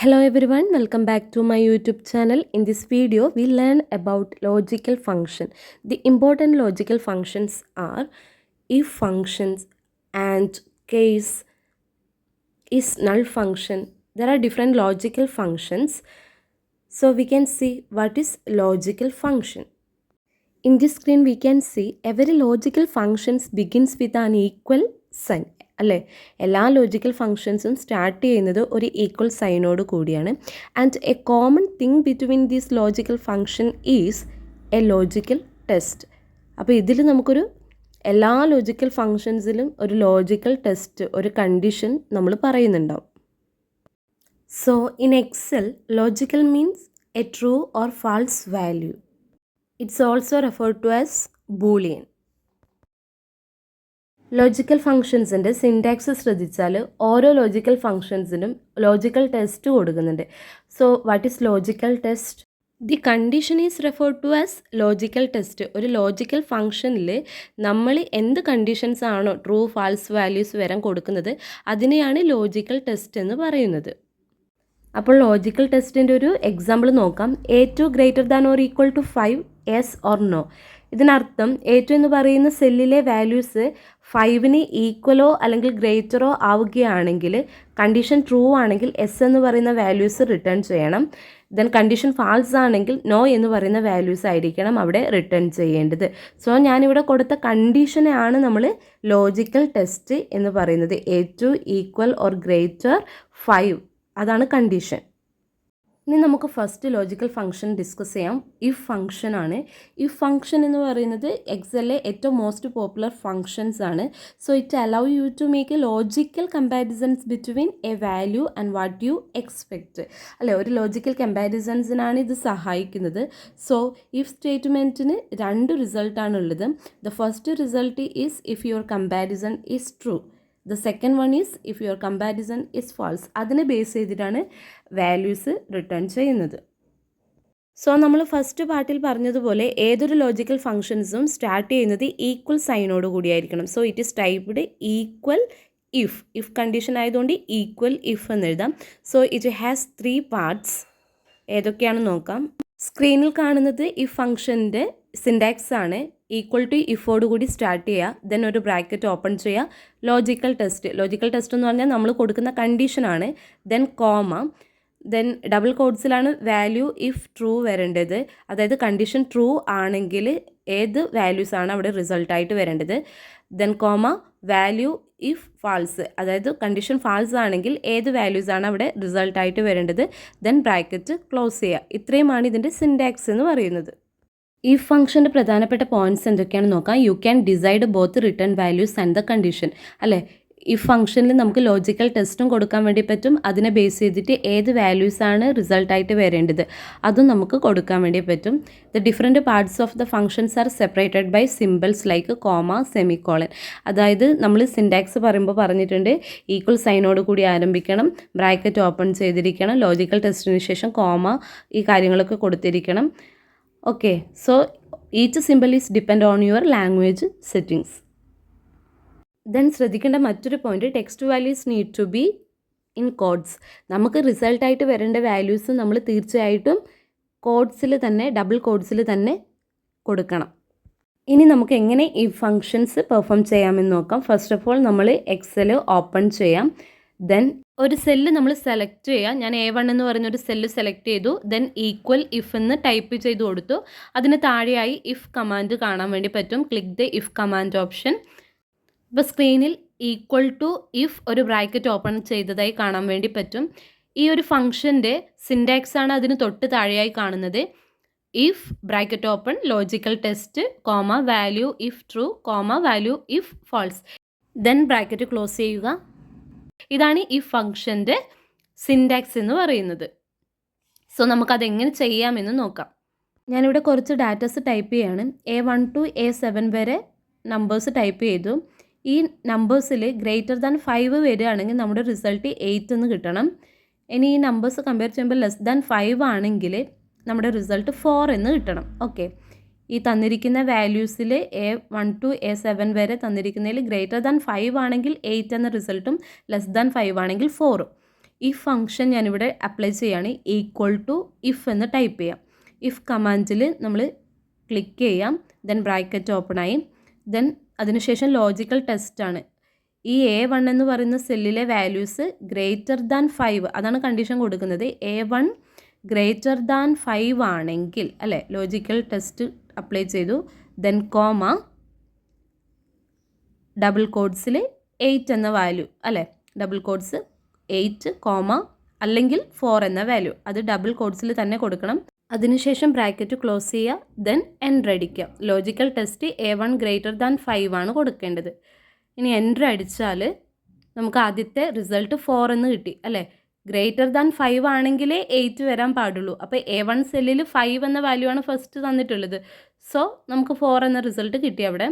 Hello everyone, welcome back to my YouTube channel. In this video, we learn about logical function. The important logical functions are if functions and case is null function. There are different logical functions. So we can see what is logical function. In this screen, we can see every logical functions begins with an equal sign. അല്ലേ? എല്ലാ logical ഫങ്ഷൻസും start ചെയ്യുന്നത് ഒരു equal സൈനോട് കൂടിയാണ്. And a common thing between these logical function is a logical test അപ്പോൾ ഇതിൽ നമുക്കൊരു എല്ലാ ലോജിക്കൽ ഫങ്ഷൻസിലും ഒരു ലോജിക്കൽ ടെസ്റ്റ് ഒരു കണ്ടീഷൻ നമ്മൾ പറയുന്നുണ്ടാവും. So in Excel logical means a true or false value it's also refer to as Boolean logical ഫങ്ഷൻസിന്റെ syntax ശ്രദ്ധിച്ചാൽ ഓരോ logical ഫങ്ഷൻസിനും ലോജിക്കൽ ടെസ്റ്റ് കൊടുക്കുന്നുണ്ട്. So what is logical test the condition is refer to as logical test ഒരു logical ഫങ്ഷനിൽ നമ്മൾ എന്ത് conditions ആണോ true false values വരാൻ കൊടുക്കുന്നത് അതിനെയാണ് ലോജിക്കൽ ടെസ്റ്റ് എന്ന് പറയുന്നത്. അപ്പോൾ ലോജിക്കൽ ടെസ്റ്റിന്റെ ഒരു എക്സാമ്പിൾ നോക്കാം. A two greater than or equal to five yes or no ഇതിനർത്ഥം എ ടു എന്ന് പറയുന്ന സെല്ലിലെ വാല്യൂസ് ഫൈവിന് ഈക്വലോ അല്ലെങ്കിൽ ഗ്രേറ്ററോ ആവുകയാണെങ്കിൽ കണ്ടീഷൻ ട്രൂ ആണെങ്കിൽ എസ് എന്ന് പറയുന്ന വാല്യൂസ് റിട്ടേൺ ചെയ്യണം. ദെൻ കണ്ടീഷൻ ഫാൾസ് ആണെങ്കിൽ നോ എന്ന് പറയുന്ന വാല്യൂസ് ആയിരിക്കണം അവിടെ റിട്ടേൺ ചെയ്യേണ്ടത്. സോ ഞാനിവിടെ കൊടുത്ത കണ്ടീഷനെയാണ് നമ്മൾ ലോജിക്കൽ ടെസ്റ്റ് എന്ന് പറയുന്നത്. A two equal or greater five അതാണ് കണ്ടീഷൻ ഇനി നമുക്ക് ഫസ്റ്റ് ലോജിക്കൽ ഫംഗ്ഷൻ ഡിസ്കസ് ചെയ്യാം. ഇഫ് ഫംഗ്ഷൻ ആണ്. ഇഫ് ഫംഗ്ഷൻ എന്ന് പറയുന്നത് എക്സലിലെ ഏറ്റവും മോസ്റ്റ് പോപ്പുലർ ഫംഗ്ഷൻസ് ആണ്. So it allow you to make a logical comparisons between a value and what you expect അല്ലെ ഒരു ലോജിക്കൽ കമ്പാരിസൺസിനാണ് ഇത് സഹായിക്കുന്നത്. സോ ഇഫ് സ്റ്റേറ്റ്മെന്റിന് രണ്ട് റിസൾട്ടാണുള്ളത് the first result is if your comparison is true the second one is if your comparison is false അതിനെ base ചെയ്തിട്ടാണ് values return ചെയ്യുന്നത്. So നമ്മൾ ഫസ്റ്റ് പാർട്ടിൽ പറഞ്ഞതുപോലെ ഏതൊരു ലോജിക്കൽ ഫംഗ്ഷൻസും സ്റ്റാർട്ട് ചെയ്യുന്നത് ഈക്വൽ സൈനോട് കൂടിയായിരിക്കണം. So it is typed equal if if condition ആയതുകൊണ്ട് ഈക്വൽ ഇഫ് എന്ന് എഴുതാം. So it has three parts ഏതൊക്കെയാണെന്ന് നോക്കാം. സ്ക്രീനിൽ കാണുന്നത് ഈ ഫംഗ്ഷന്റെ സിൻഡാക്സ് ആണ്. ഈക്വൽ ടു ഇഫോട് കൂടി സ്റ്റാർട്ട് ചെയ്യുക ദെൻ ഒരു ബ്രാക്കറ്റ് ഓപ്പൺ ചെയ്യുക ലോജിക്കൽ ടെസ്റ്റ് ലോജിക്കൽ ടെസ്റ്റ് എന്ന് പറഞ്ഞാൽ നമ്മൾ കൊടുക്കുന്ന കണ്ടീഷനാണ് ദെൻ കോമ ദെൻ ഡബിൾ കോഡ്സിലാണ് വാല്യൂ ഇഫ് ട്രൂ വരേണ്ടത്. അതായത് കണ്ടീഷൻ ട്രൂ ആണെങ്കിൽ ഏത് വാല്യൂസ് ആണ് അവിടെ റിസൾട്ടായിട്ട് വരേണ്ടത്? Then comma value if false അതായത് കണ്ടീഷൻ ഫാൾസ് ആണെങ്കിൽ ഏത് വാല്യൂസ് ആണ് അവിടെ റിസൾട്ടായിട്ട് വരേണ്ടത്? ദെൻ ബ്രാക്കറ്റ് ക്ലോസ് ചെയ്യുക ഇത്രയുമാണ് ഇതിന്റെ സിൻഡാക്സ് എന്ന് പറയുന്നത്. ഈ ഫംഗ്ഷന്റെ പ്രധാനപ്പെട്ട പോയിന്റ്സ് എന്തൊക്കെയാണെന്ന് നോക്കാം. You can decide both return values and the condition അല്ലേ? ഈ ഫംഗ്ഷനിൽ നമുക്ക് ലോജിക്കൽ ടെസ്റ്റും കൊടുക്കാൻ വേണ്ടി പറ്റും. അതിനെ ബേസ് ചെയ്തിട്ട് ഏത് വാല്യൂസാണ് റിസൾട്ടായിട്ട് വരേണ്ടത് അതും നമുക്ക് കൊടുക്കാൻ വേണ്ടി പറ്റും. The different parts of the functions are separated by symbols like comma semicolon അതായത് നമ്മൾ സിൻഡാക്സ് പറയുമ്പോൾ പറഞ്ഞിട്ടുണ്ട് ഈക്വൽ സൈനോട് കൂടി ആരംഭിക്കണം ബ്രാക്കറ്റ് ഓപ്പൺ ചെയ്തിരിക്കണം ലോജിക്കൽ ടെസ്റ്റിന് ശേഷം കോമ ഈ കാര്യങ്ങളൊക്കെ കൊടുത്തിരിക്കണം. Okay so each symbol is depend on your language settings then ശ്രദ്ധിക്കേണ്ട മറ്റൊരു point text values need to be in quotes നമുക്ക് റിസൾട്ടായിട്ട് വരേണ്ട വാല്യൂസ് നമ്മൾ തീർച്ചയായിട്ടും കോഡ്സിൽ തന്നെ ഡബിൾ കോഡ്സിൽ തന്നെ കൊടുക്കണം. ഇനി നമുക്ക് എങ്ങനെ ഈ ഫങ്ഷൻസ് പെർഫോം ചെയ്യാമെന്ന് നോക്കാം. ഫസ്റ്റ് ഓഫ് ഓൾ നമ്മൾ എക്സൽ ഓപ്പൺ ചെയ്യാം. ദെൻ ഒരു സെല്ല് നമ്മൾ സെലക്ട് ചെയ്യുക ഞാൻ എ വൺ എന്ന് ഒരു സെല്ല് സെലക്ട് ചെയ്തു. ദെൻ ഈക്വൽ ഇഫ് എന്ന് ടൈപ്പ് ചെയ്ത് കൊടുത്തു. അതിന് താഴെയായി ഇഫ് കമാൻഡ് കാണാൻ വേണ്ടി പറ്റും. Click the if command option ഇപ്പോൾ സ്ക്രീനിൽ ഈക്വൽ ടു ഇഫ് ഒരു ബ്രാക്കറ്റ് ഓപ്പൺ ചെയ്തതായി കാണാൻ വേണ്ടി പറ്റും. ഈ ഒരു ഫംഗ്ഷന്റെ സിൻഡാക്സ് ആണ് അതിന് തൊട്ട് താഴെയായി കാണുന്നത്. If bracket open logical test comma value if true comma value if false then bracket close ചെയ്യുക. ഇതാണ് ഈ ഫംഗ്ഷന്റെ സിൻഡാക്സ് എന്ന് പറയുന്നത്. സോ നമുക്കതെങ്ങനെ ചെയ്യാമെന്ന് നോക്കാം. ഞാനിവിടെ കുറച്ച് ഡാറ്റസ് ടൈപ്പ് ചെയ്യാണ്. A one to A seven വരെ നമ്പേഴ്സ് ടൈപ്പ് ചെയ്തു. ഈ നമ്പേഴ്സിൽ ഗ്രേറ്റർ ദാൻ ഫൈവ് വരികയാണെങ്കിൽ നമ്മുടെ റിസൾട്ട് എയ്റ്റ് എന്ന് കിട്ടണം. ഇനി ഈ നമ്പേഴ്സ് കമ്പയർ ചെയ്യുമ്പോൾ ലെസ് ദാൻ ഫൈവ് ആണെങ്കിൽ നമ്മുടെ റിസൾട്ട് ഫോർ എന്ന് കിട്ടണം. ഓക്കെ ഈ തന്നിരിക്കുന്ന വാല്യൂസിൽ A one to A seven വരെ തന്നിരിക്കുന്നതിൽ ഗ്രേറ്റർ ദാൻ ഫൈവ് ആണെങ്കിൽ എയ്റ്റ് എന്ന റിസൾട്ടും ലെസ് ദാൻ ഫൈവ് ആണെങ്കിൽ ഫോറും ഈ ഫംഗ്ഷൻ ഞാനിവിടെ അപ്ലൈ ചെയ്യുകയാണ് ഈക്വൽ ടു ഇഫ് എന്ന് ടൈപ്പ് ചെയ്യാം. ഇഫ് കമാൻഡിൽ നമ്മൾ ക്ലിക്ക് ചെയ്യാം. ദെൻ ബ്രാക്കറ്റ് ഓപ്പൺ ആയി. ദെൻ അതിനുശേഷം ലോജിക്കൽ ടെസ്റ്റ് ആണ്. ഈ എ വൺ എന്ന് പറയുന്ന സെല്ലിലെ വാല്യൂസ് ഗ്രേറ്റർ ദാൻ ഫൈവ് അതാണ് കണ്ടീഷൻ കൊടുക്കുന്നത്. A one greater than five ആണെങ്കിൽ അല്ലേ? ലോജിക്കൽ ടെസ്റ്റ് അപ്ലൈ ചെയ്തു. ദെൻ കോമ ഡബിൾ കോഡ്സിൽ എയ്റ്റ് എന്ന വാല്യൂ അല്ലേ? ഡബിൾ കോഡ്സ് എയ്റ്റ് കോമ അല്ലെങ്കിൽ ഫോർ എന്ന വാല്യൂ അത് ഡബിൾ കോഡ്സിൽ തന്നെ കൊടുക്കണം. അതിനുശേഷം ബ്രാക്കറ്റ് ക്ലോസ് ചെയ്യുക ദെൻ എന്റർ അടിക്കുക. Logical test A one greater than five ആണ് കൊടുക്കേണ്ടത്. ഇനി എന്റർ അടിച്ചാൽ നമുക്ക് ആദ്യത്തെ റിസൾട്ട് ഫോർ എന്ന് കിട്ടി അല്ലേ? ഗ്രേറ്റർ ദാൻ ഫൈവ് ആണെങ്കിലേ എയ്റ്റ് വരാൻ പാടുള്ളൂ. അപ്പോൾ എ വൺ സെല്ലിൽ ഫൈവ് എന്ന വാല്യൂ ആണ് ഫസ്റ്റ് തന്നിട്ടുള്ളത്. സോ നമുക്ക് ഫോർ എന്ന റിസൾട്ട് കിട്ടി അവിടെ.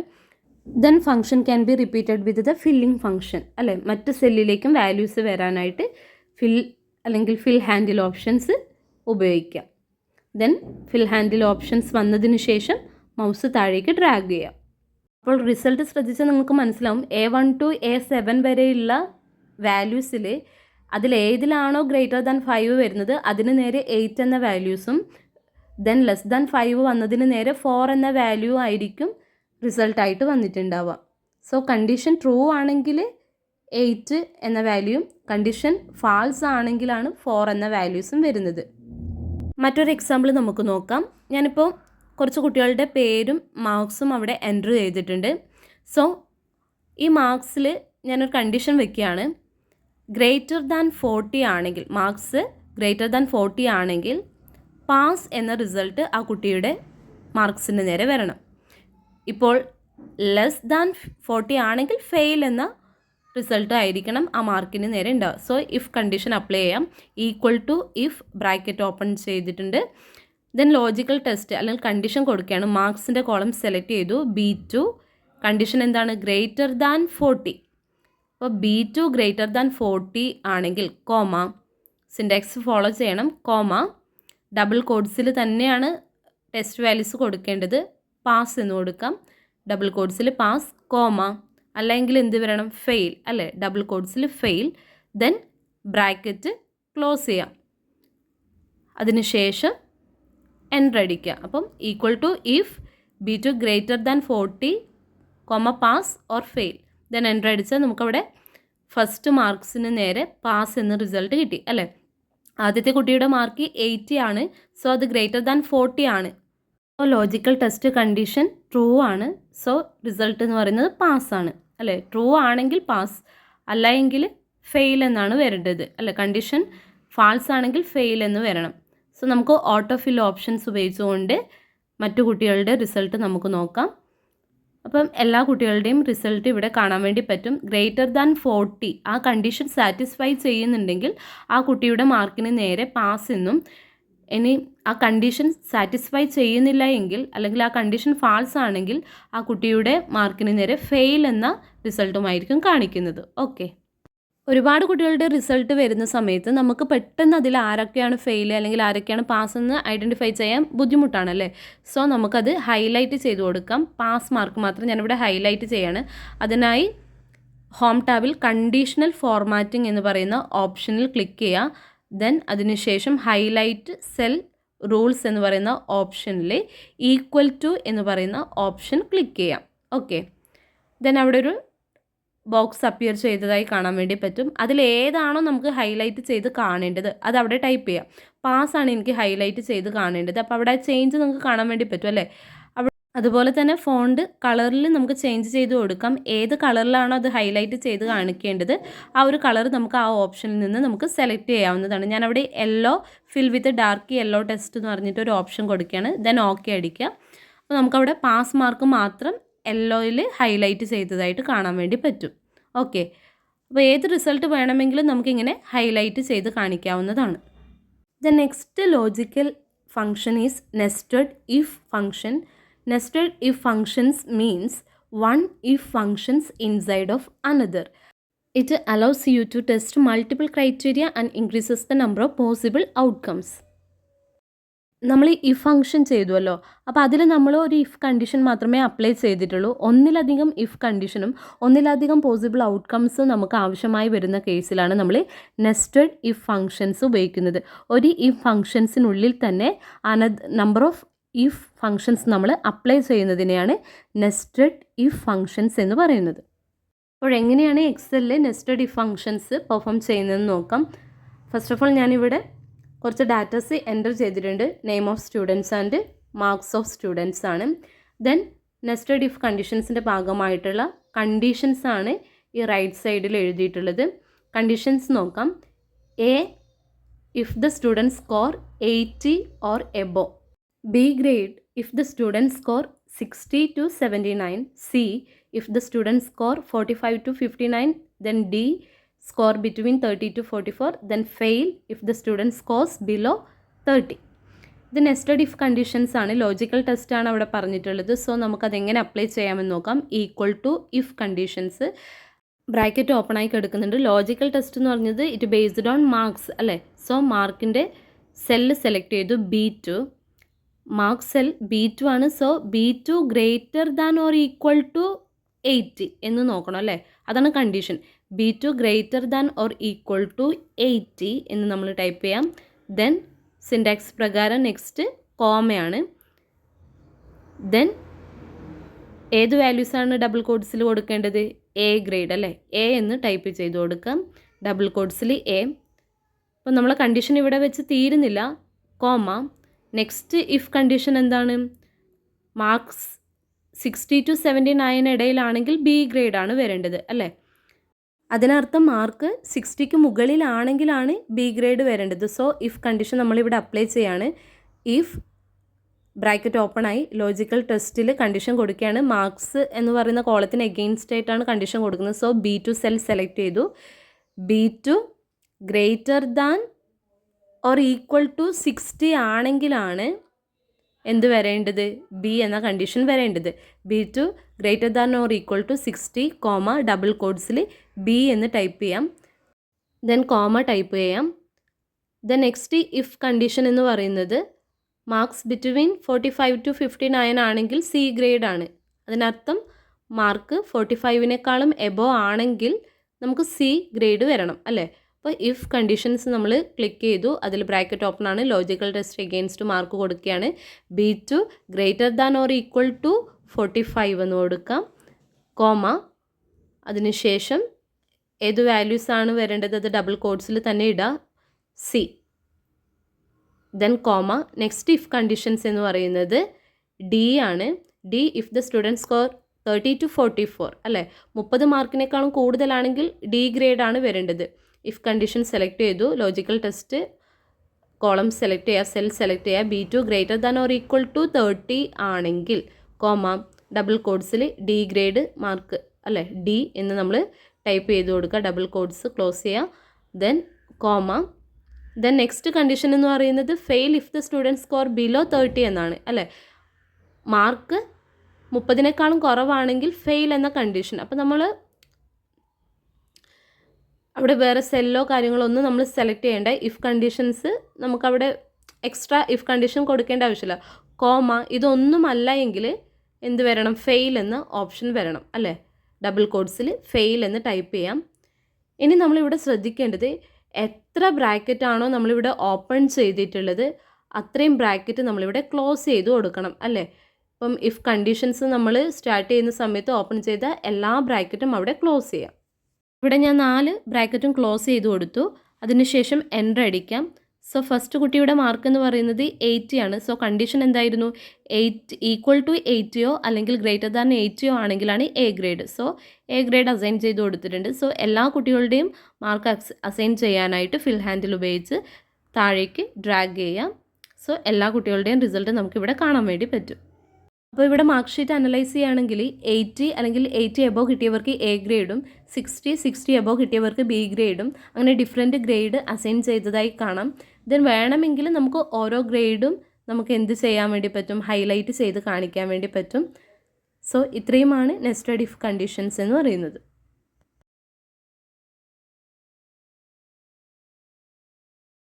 Then function can be repeated with the filling function അല്ലേ? മറ്റ് സെല്ലിലേക്കും വാല്യൂസ് വരാനായിട്ട് ഫിൽ അല്ലെങ്കിൽ ഫിൽ ഹാൻഡിൽ ഓപ്ഷൻസ് ഉപയോഗിക്കാം. ദെൻ ഫിൽ ഹാൻഡിൽ ഓപ്ഷൻസ് വന്നതിന് ശേഷം മൗസ് താഴേക്ക് ഡ്രാഗ് ചെയ്യാം. അപ്പോൾ റിസൾട്ട് ശ്രദ്ധിച്ചാൽ നിങ്ങൾക്ക് മനസ്സിലാവും. A one to A seven വരെയുള്ള വാല്യൂസിൽ അതിൽ ഏതിലാണോ ഗ്രേറ്റർ ദാൻ ഫൈവ് വരുന്നത് അതിന് നേരെ എയ്റ്റ് എന്ന വാല്യൂസും ദെൻ ലെസ് ദാൻ ഫൈവ് വന്നതിന് നേരെ ഫോർ എന്ന വാല്യൂ ആയിരിക്കും റിസൾട്ടായിട്ട് വന്നിട്ടുണ്ടാവുക. സോ കണ്ടീഷൻ ട്രൂ ആണെങ്കിൽ എയ്റ്റ് എന്ന വാല്യൂയും കണ്ടീഷൻ ഫാൾസ് ആണെങ്കിലാണ് ഫോർ എന്ന വാല്യൂസും വരുന്നത്. മറ്റൊരു എക്സാമ്പിൾ നമുക്ക് നോക്കാം. ഞാനിപ്പോൾ കുറച്ച് കുട്ടികളുടെ പേരും മാർക്സും അവിടെ എൻട്രി ചെയ്തിട്ടുണ്ട്. സോ ഈ മാർക്സിൽ ഞാനൊരു കണ്ടീഷൻ വെക്കുകയാണ്. ഗ്രേറ്റർ ദാൻ ഫോർട്ടി ആണെങ്കിൽ മാർക്സ് ഗ്രേറ്റർ ദാൻ ഫോർട്ടി ആണെങ്കിൽ പാസ് എന്ന റിസൾട്ട് ആ കുട്ടിയുടെ മാർക്സിന് നേരെ വരണം. ഇപ്പോൾ ലെസ് ദാൻ ഫോർട്ടി ആണെങ്കിൽ ഫെയിൽ എന്ന റിസൾട്ട് ആയിരിക്കണം ആ മാർക്കിന് നേരെ ഉണ്ടാവുക. സോ ഇഫ് കണ്ടീഷൻ അപ്ലൈ ചെയ്യാം. Equal to if bracket open ചെയ്തിട്ടുണ്ട്. ദെൻ ലോജിക്കൽ ടെസ്റ്റ് അല്ലെങ്കിൽ കണ്ടീഷൻ കൊടുക്കുകയാണ്. മാർക്സിന്റെ കോളം സെലക്ട് ചെയ്തു. ബി ടു കണ്ടീഷൻ എന്താണ്? Greater than forty. അപ്പോൾ B two greater than forty ആണെങ്കിൽ കോമ സിൻഡെക്സ് ഫോളോ ചെയ്യണം കോമ. ഡബിൾ കോഡ്സിൽ തന്നെയാണ് ടെസ്റ്റ് വാല്യൂസ് കൊടുക്കേണ്ടത്. പാസ് എന്ന് കൊടുക്കാം. ഡബിൾ കോഡ്സിൽ പാസ് കോമ. അല്ലെങ്കിൽ എന്ത് വരണം? ഫെയിൽ അല്ലേ? ഡബിൾ കോഡ്സിൽ ഫെയിൽ. ദെൻ ബ്രാക്കറ്റ് ക്ലോസ് ചെയ്യാം. അതിനുശേഷം എന്റർ അടിക്കുക. അപ്പം equal to if B two greater than forty comma pass or fail. Then enter അടിച്ചാൽ നമുക്കവിടെ ഫസ്റ്റ് മാർക്സിന് നേരെ പാസ് എന്ന റിസൾട്ട് കിട്ടി അല്ലേ? ആദ്യത്തെ കുട്ടിയുടെ മാർക്ക് എയ്റ്റി ആണ്. സോ അത് ഗ്രേറ്റർ ദാൻ ഫോർട്ടി ആണ്. So logical test condition true ആണ്. സോ റിസൾട്ട് എന്ന് പറയുന്നത് പാസ് ആണ് അല്ലേ? ട്രൂ ആണെങ്കിൽ പാസ് അല്ല എങ്കിൽ ഫെയിൽ എന്നാണ് വരേണ്ടത് അല്ലേ? കണ്ടീഷൻ ഫാൾസ് ആണെങ്കിൽ ഫെയിൽ എന്ന് വരണം. സോ നമുക്ക് ഓട്ടോ ഫിൽ ഓപ്ഷൻസ് ഉപയോഗിച്ചുകൊണ്ട് മറ്റു കുട്ടികളുടെ റിസൾട്ട് നമുക്ക് നോക്കാം. അപ്പം എല്ലാ കുട്ടികളുടെയും റിസൾട്ട് ഇവിടെ കാണാൻ വേണ്ടി പറ്റും. ഗ്രേറ്റർ ദാൻ ഫോർട്ടി ആ കണ്ടീഷൻ സാറ്റിസ്ഫൈ ചെയ്യുന്നുണ്ടെങ്കിൽ ആ കുട്ടിയുടെ മാർക്കിന് നേരെ പാസ് എന്നും ഇനി ആ കണ്ടീഷൻ സാറ്റിസ്ഫൈ ചെയ്യുന്നില്ല എങ്കിൽ അല്ലെങ്കിൽ ആ കണ്ടീഷൻ ഫാൾസ് ആണെങ്കിൽ ആ കുട്ടിയുടെ മാർക്കിന് നേരെ ഫെയിൽ എന്ന റിസൾട്ടുമായിരിക്കും കാണിക്കുന്നത്. ഓക്കെ ഒരുപാട് കുട്ടികളുടെ റിസൾട്ട് വരുന്ന സമയത്ത് നമുക്ക് പെട്ടെന്ന് അതിൽ ആരൊക്കെയാണ് ഫെയിൽ അല്ലെങ്കിൽ ആരൊക്കെയാണ് പാസ് എന്ന് ഐഡന്റിഫൈ ചെയ്യാൻ ബുദ്ധിമുട്ടാണല്ലേ? സോ നമുക്കത് ഹൈലൈറ്റ് ചെയ്ത് കൊടുക്കാം. പാസ് മാർക്ക് മാത്രം ഞാനിവിടെ ഹൈലൈറ്റ് ചെയ്യാണ്. അതിനായി ഹോം ടാബിൽ കണ്ടീഷണൽ ഫോർമാറ്റിംഗ് എന്ന് പറയുന്ന ഓപ്ഷനിൽ ക്ലിക്ക് ചെയ്യുക. ദെൻ അതിനുശേഷം ഹൈലൈറ്റ് സെൽ റൂൾസ് എന്ന് പറയുന്ന ഓപ്ഷനിൽ ഈക്വൽ ടു എന്ന് പറയുന്ന ഓപ്ഷൻ ക്ലിക്ക് ചെയ്യാം ഓക്കെ ദെൻ അവിടെ ഒരു ബോക്സ് അപ്പിയർ ചെയ്തതായി കാണാൻ വേണ്ടി പറ്റും. അതിൽ ഏതാണോ നമുക്ക് ഹൈലൈറ്റ് ചെയ്ത് കാണേണ്ടത് അത് അവിടെ ടൈപ്പ് ചെയ്യാം. പാസ്സാണ് എനിക്ക് ഹൈലൈറ്റ് ചെയ്ത് കാണേണ്ടത്. അപ്പോൾ അവിടെ ചേഞ്ച് നമുക്ക് കാണാൻ വേണ്ടി പറ്റും അല്ലേ? അതുപോലെ തന്നെ ഫോണ്ട് കളറിൽ നമുക്ക് ചേഞ്ച് ചെയ്ത് കൊടുക്കാം. ഏത് കളറിലാണോ അത് ഹൈലൈറ്റ് ചെയ്ത് കാണിക്കേണ്ടത് ആ ഒരു കളർ നമുക്ക് ആ ഓപ്ഷനിൽ നിന്ന് നമുക്ക് സെലക്ട് ചെയ്യാവുന്നതാണ്. ഞാൻ അവിടെ yellow fill with dark yellow test എന്ന് പറഞ്ഞിട്ട് ഒരു ഓപ്ഷൻ കൊടുക്കുകയാണ്. ദെൻ ഓക്കെ അടിക്കുക. അപ്പോൾ നമുക്കവിടെ പാസ് മാർക്ക് മാത്രം യെല്ലോയിൽ ഹൈലൈറ്റ് ചെയ്തതായിട്ട് കാണാൻ വേണ്ടി പറ്റും. ഓക്കെ അപ്പോൾ ഏത് റിസൾട്ട് വേണമെങ്കിലും നമുക്കിങ്ങനെ ഹൈലൈറ്റ് ചെയ്ത് കാണിക്കാവുന്നതാണ്. The next logical function is nested if function nested if functions means one if functions inside of another it allows you to test multiple criteria and increases the number of possible outcomes നമ്മൾ if function ചെയ്തുവല്ലോ. അപ്പോൾ അതിൽ നമ്മൾ ഒരു if condition മാത്രമേ apply ചെയ്തിട്ടുള്ളൂ. ഒന്നിലധികം if കണ്ടീഷനും ഒന്നിലധികം പോസിബിൾ ഔട്ട്കംസ് നമുക്ക് ആവശ്യമായി വരുന്ന കേസിലാണ് നമ്മൾ നെസ്റ്റഡ് ഇഫ് ഫങ്ഷൻസ് ഉപയോഗിക്കുന്നത്. ഒരു ഇഫ് ഫങ്ഷൻസിനുള്ളിൽ തന്നെ n number of if functions നമ്മൾ അപ്ലൈ ചെയ്യുന്നതിനെയാണ് നെസ്റ്റഡ് ഇഫ് ഫങ്ഷൻസ് എന്ന് പറയുന്നത്. അപ്പോൾ എങ്ങനെയാണ് എക്സലിൽ നെസ്റ്റഡ് ഇഫ് ഫങ്ഷൻസ് പെർഫോം ചെയ്യുന്നതെന്ന് നോക്കാം. ഫസ്റ്റ് ഓഫ് ഓൾ ഞാനിവിടെ കുറച്ച് ഡാറ്റാസ് എന്റർ ചെയ്തിട്ടുണ്ട്. Name of students and marks of students ആണ്. ദെൻ നെസ്റ്റഡ് ഇഫ് കണ്ടീഷൻസിന്റെ ഭാഗമായിട്ടുള്ള കണ്ടീഷൻസ് ആണ് ഈ റൈറ്റ് സൈഡിൽ എഴുതിയിട്ടുള്ളത്. കണ്ടീഷൻസ് നോക്കാം. A if the student score eighty or above B grade if the student score sixty to seventy nine C if the student score forty five to fifty nine then D score between thirty to forty four then fail if the student scores below thirty ഇത് nested if conditions ആണ് logical test ആണ് അവിടെ പറഞ്ഞിട്ടുള്ളത്. So നമുക്കതെങ്ങനെ apply ചെയ്യാമെന്ന് നോക്കാം. Equal to if conditions bracket open ആയി കിടക്കുന്നുണ്ട്. ലോജിക്കൽ ടെസ്റ്റ് എന്ന് പറഞ്ഞത് ഇറ്റ് ബേസ്ഡ് ഓൺ മാർക്സ് അല്ലേ? സോ മാർക്കിന്റെ സെല്ല് സെലക്ട് ചെയ്തു. B two mark cell B two ആണ്. So B two greater than or equal to eighty എന്ന് നോക്കണം അല്ലേ? അതാണ് condition B two greater than or equal to eighty എന്ന് നമ്മൾ ടൈപ്പ് ചെയ്യാം. ദെൻ സിൻഡാക്സ് പ്രകാരം നെക്സ്റ്റ് കോമയാണ് ദെൻ ഏത് വാല്യൂസാണ് ഡബിൾ കോഡ്സിൽ കൊടുക്കേണ്ടത്? എ ഗ്രേഡ് അല്ലേ? എ എന്ന് ടൈപ്പ് ചെയ്ത് കൊടുക്കാം. ഡബിൾ കോഡ്സിൽ എ അപ്പോൾ നമ്മൾ കണ്ടീഷൻ ഇവിടെ വെച്ച് തീരുന്നില്ല. കോമ നെക്സ്റ്റ് ഇഫ് കണ്ടീഷൻ എന്താണ്? Marks sixty to seventy nine ഇടയിലാണെങ്കിൽ B grade ആണ് വരേണ്ടത് അല്ലേ? അതിനർത്ഥം മാർക്ക് സിക്സ്റ്റിക്ക് മുകളിലാണെങ്കിലാണ് ബി ഗ്രേഡ് വരേണ്ടത്. സോ ഇഫ് കണ്ടീഷൻ നമ്മളിവിടെ അപ്ലൈ ചെയ്യാണ് ഇഫ് ബ്രാക്കറ്റ് ഓപ്പൺ ആയി ലോജിക്കൽ ടെസ്റ്റിൽ കണ്ടീഷൻ കൊടുക്കുകയാണ് മാർക്സ് എന്ന് പറയുന്ന കോളത്തിന് എഗെയിൻസ്റ്റ് ആയിട്ടാണ് കണ്ടീഷൻ കൊടുക്കുന്നത്. So B two cell select ചെയ്തു. B two greater than or equal to sixty ആണെങ്കിലാണ് എന്ത് വരേണ്ടത്? ബി എന്ന കണ്ടീഷൻ വരേണ്ടത്. B two greater than or equal to sixty comma double കോഡ്സിൽ B എന്ന് ടൈപ്പ് ചെയ്യാം. ദെൻ കോമ ടൈപ്പ് ചെയ്യാം. Then next if condition എന്ന് പറയുന്നത് marks between forty five to fifty nine ആണെങ്കിൽ സി ഗ്രേഡ് ആണ്. അതിനർത്ഥം മാർക്ക് ഫോർട്ടി ഫൈവിനേക്കാളും എബോ ആണെങ്കിൽ നമുക്ക് സി ഗ്രേഡ് വരണം അല്ലേ? അപ്പോൾ ഇഫ് കണ്ടീഷൻസ് നമ്മൾ ക്ലിക്ക് ചെയ്തു അതിൽ ബ്രാക്കറ്റ് ഓപ്പൺ ആണ് ലോജിക്കൽ ടെസ്റ്റ് എഗെയിൻസ്റ്റ് മാർക്ക് കൊടുക്കുകയാണ്. B two greater than or equal to forty five എന്ന് കൊടുക്കാം. കോമ അതിനുശേഷം ഏത് വാല്യൂസ് ആണ് വരേണ്ടത്? അത് ഡബിൾ കോഡ്സിൽ തന്നെ ഇടുക C then comma next if conditions എന്ന് പറയുന്നത് ഡി ആണ്. D if the student score thirty to forty four അല്ലേ? മുപ്പത് മാർക്കിനേക്കാളും കൂടുതലാണെങ്കിൽ ഡി ഗ്രേഡാണ് വരേണ്ടത്. ഇഫ് കണ്ടീഷൻ സെലക്ട് ചെയ്തു ലോജിക്കൽ ടെസ്റ്റ് കോളം സെലക്ട് ചെയ്യുക സെൽ സെലക്ട് ചെയ്യുക B two greater than or equal to thirty ആണെങ്കിൽ കോമ ഡബിൾ കോഡ്സിൽ ഡി ഗ്രേഡ് മാർക്ക് അല്ലേ ഡി എന്ന് നമ്മൾ ടൈപ്പ് ചെയ്ത് കൊടുക്കുക ഡബിൾ കോഡ്സ് ക്ലോസ് ചെയ്യുക then comma then next condition എന്ന് പറയുന്നത് fail if the student score below thirty എന്നാണ് അല്ലേ? മാർക്ക് മുപ്പതിനേക്കാളും കുറവാണെങ്കിൽ ഫെയിൽ എന്ന കണ്ടീഷൻ അപ്പോൾ നമ്മൾ അവിടെ വേറെ സെല്ലോ കാര്യങ്ങളോ ഒന്നും നമ്മൾ സെലക്ട് ചെയ്യേണ്ട. ഇഫ് കണ്ടീഷൻസ് നമുക്കവിടെ എക്സ്ട്രാ ഇഫ് കണ്ടീഷൻ കൊടുക്കേണ്ട ആവശ്യമില്ല. കോമ ഇതൊന്നും അല്ല എങ്കിൽ എന്ത് വരണം? ഫെയിൽ എന്ന ഓപ്ഷൻ വരണം അല്ലേ? ഡബിൾ കോഡ്സിൽ ഫെയിൽ എന്ന് ടൈപ്പ് ചെയ്യാം. ഇനി നമ്മളിവിടെ ശ്രദ്ധിക്കേണ്ടത് എത്ര ബ്രാക്കറ്റാണോ നമ്മളിവിടെ ഓപ്പൺ ചെയ്തിട്ടുള്ളത് അത്രയും ബ്രാക്കറ്റ് നമ്മളിവിടെ ക്ലോസ് ചെയ്ത് കൊടുക്കണം അല്ലേ? ഇപ്പം ഇഫ് കണ്ടീഷൻസ് നമ്മൾ സ്റ്റാർട്ട് ചെയ്യുന്ന സമയത്ത് ഓപ്പൺ ചെയ്ത എല്ലാ ബ്രാക്കറ്റും അവിടെ ക്ലോസ് ചെയ്യാം. ഇവിടെ ഞാൻ നാല് ബ്രാക്കറ്റും ക്ലോസ് ചെയ്ത് കൊടുത്തു. അതിനുശേഷം എന്റർ അടിക്കാം. സോ ഫസ്റ്റ് കുട്ടിയുടെ മാർക്ക് എന്ന് പറയുന്നത് എയ്റ്റി ആണ്. സോ കണ്ടീഷൻ എന്തായിരുന്നു? എയ്റ്റ് ഈക്വൽ ടു എയ്റ്റിയോ അല്ലെങ്കിൽ ഗ്രേറ്റർ ദാൻ എയ്റ്റിയോ ആണെങ്കിലാണ് A grade so A grade assign ചെയ്ത് കൊടുത്തിട്ടുണ്ട്. സോ എല്ലാ കുട്ടികളുടെയും മാർക്ക് അസൈൻ ചെയ്യാനായിട്ട് ഫിൽ ഹാൻഡിൽ ഉപയോഗിച്ച് താഴേക്ക് ഡ്രാഗ് ചെയ്യാം. സോ എല്ലാ കുട്ടികളുടെയും റിസൾട്ട് നമുക്കിവിടെ കാണാൻ വേണ്ടി പറ്റും. അപ്പോൾ ഇവിടെ മാർക്ക് ഷീറ്റ് അനലൈസ് ചെയ്യുകയാണെങ്കിൽ എയ്റ്റി അല്ലെങ്കിൽ എയ്റ്റി എബോ കിട്ടിയവർക്ക് എ ഗ്രേഡും സിക്സ്റ്റി സിക്സ്റ്റി എബോ കിട്ടിയവർക്ക് ബി ഗ്രേഡും അങ്ങനെ ഡിഫറെന്റ് ഗ്രേഡ് അസൈൻ ചെയ്തതായി കാണാം. ദെൻ വേണമെങ്കിൽ നമുക്ക് ഓരോ ഗ്രേഡും നമുക്ക് എന്ത് ചെയ്യാൻ വേണ്ടി പറ്റും? ഹൈലൈറ്റ് ചെയ്ത് കാണിക്കാൻ വേണ്ടി പറ്റും. സോ ഇത്രയുമാണ് നെസ്റ്റഡ് ഇഫ് കണ്ടീഷൻസ് എന്ന് പറയുന്നത്.